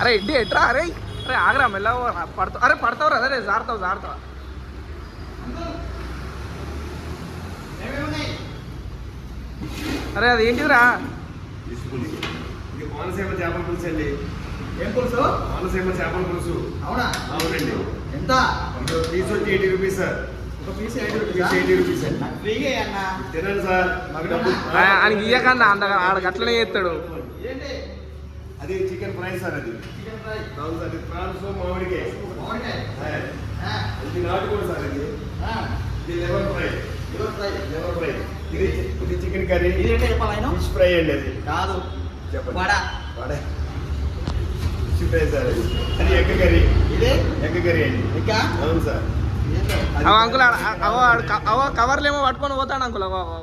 అరే ఎడ్డి ఎట్రా? అరే అరే ఆగరా మెల్ల పడతావు అరే పడతావు అరే జారుతావు జారుతావు. అరే అది ఏంటిదిరా? ఇది కోనసీమ చేపల పులుసు అండి. ఏం పులుసు? కోనసీమ చేపల పులుసు. అవునా? అవునండి. ఎంత? ఇంకో పీస్ వచ్చి ఎయిటీ రూపీస్ సార్ ఒక piece eighty piece rupees eighty rupees అండి ఫ్రీగా అన్న. తినండి సార్ మాకు డబ్బులు ఆయనకి ఇయ్యకన్నా అంత ఆడకి అట్లనే చేస్తాడు. ఏంటి? అది చికెన్ ఫ్రై సార్ అది. చికెన్ ఫ్రై అవును సార్ ఇది ప్రాన్స్ మామిడికాయ ఇది నాటుకోడు సార్ ఇది. ఆ, ఇది lemon fry. Liver fry. Lemon fry. ఇది ఇది చికెన్ కర్రీ. ఇదేంటో చెప్పాలి ఆయన ఫిష్ ఫ్రై అండి అది. కాదు. చెప్పండి. Vada. Vada. Fish fry sir అది అది ఎగ్ కర్రీ. ఇదే? ఎగ్ కర్రీ అండి. ఇంకా అవును సార్. అవ అంకుల్ అవ అవ కవర్లు ఏమో పట్టుకొని పోతాడు అంకుల్. అవ, అవ.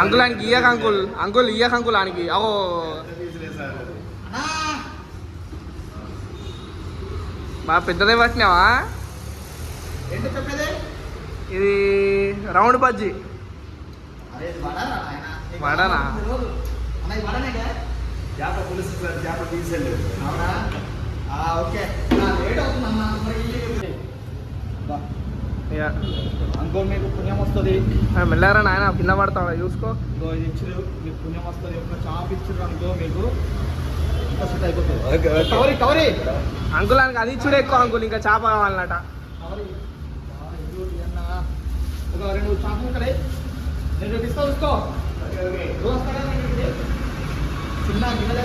అంకుల్ ఆయనకి ఇయ్యక అంకుల్. అంకుల్ ఇయ్యక అంకుల్ ఆనికి అగో. బాగా పెద్దదే పట్టినావా? ఇది రౌండ్ బజ్జి. వడనా ఓకే. అనుకో మీకు పుణ్యం వస్తుంది. వెళ్ళారా నాయన కింద పడతావా? చూసుకో. ఇంకో ఇది ఇచ్చిరు మీకు పుణ్యం వస్తుంది. ఒక చాప్ ఇచ్చిర్రు అనుకో మీకు కవరి అంకుల్ అది చూడ ఎక్కువ అంకుల్ ఇంకా చేప కావాలన్నట. రెండు చేపలు చూపిస్తా చూసుకో చిన్న గిన్నె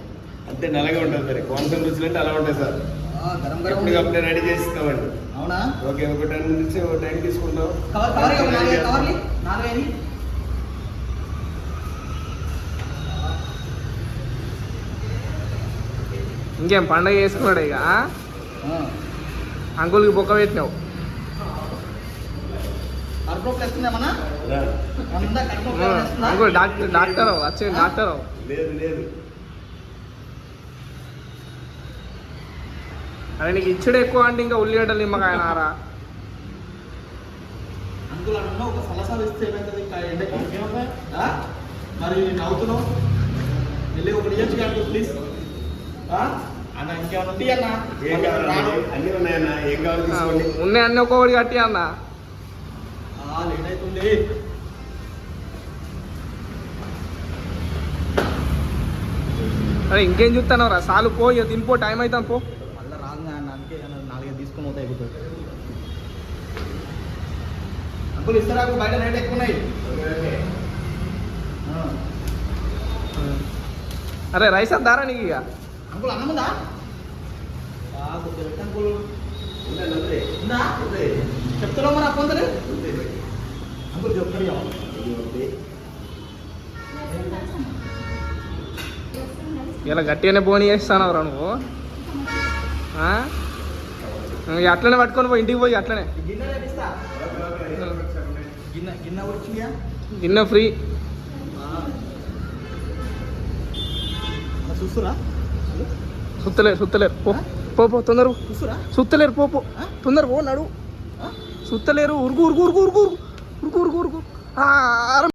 అంతే నల్లగా ఉంటుంది మరి. కోనసీమ రుచులు అంటే అలా ఉంటాయి సార్. ఆ, గరం గరం ఉంది. ఎప్పటికప్పుడే రెడీ చేసి ఇస్తామండి అవునా? ఓకే ఒక టెన్ నుంచి ఒక టైం తీసుకుంటాం. ఇంకేం పండగ చేసుకున్నాడు ఇక ఆ? అంకుల్కి బొక్క పెట్టినావు? అంకుల్ డాక్టర్ డాక్టర్ వచ్చే డాక్టర్ లేదు లేదు. అరే నీకు ఇచ్చుడు ఎక్కువ అంటే ఇంకా ఉల్లిగడ్డలు నిమ్మకాయ నారా ఉన్నాయి ఒక్కొక్కటి కట్టి అన్న. లేట్ అరే ఇంకేం చూస్తానవరా సాలు పో ఇక తినిపో టైం అవుతాను పో. నాలుగైదు తీసుకుని అయిపోతుంది. ఇస్తారా? బయట రేట్ ఎక్కువ ఉన్నాయి. అరే రైస్ అద్దారా నీకు ఇక? అంకుల్ అన్నం అంకుల్. ఇలా గట్టిగానే పోనీ చేస్తానవరా నువ్వు? అట్లనే పట్టుకొని పోయి ఇంటికి పోయి అట్లనే. గిన్న ఫ్రీ. సుత్తలేరు సుత్తలేరు. పో పో తొందర సుత్తలేరు పో పో. తొందర పో నడు. సుత్తలేరు ఉరుకు ఉరుకు ఉరుకు ఉరుకు ఉరుకు ఉరుకు ఉరుకు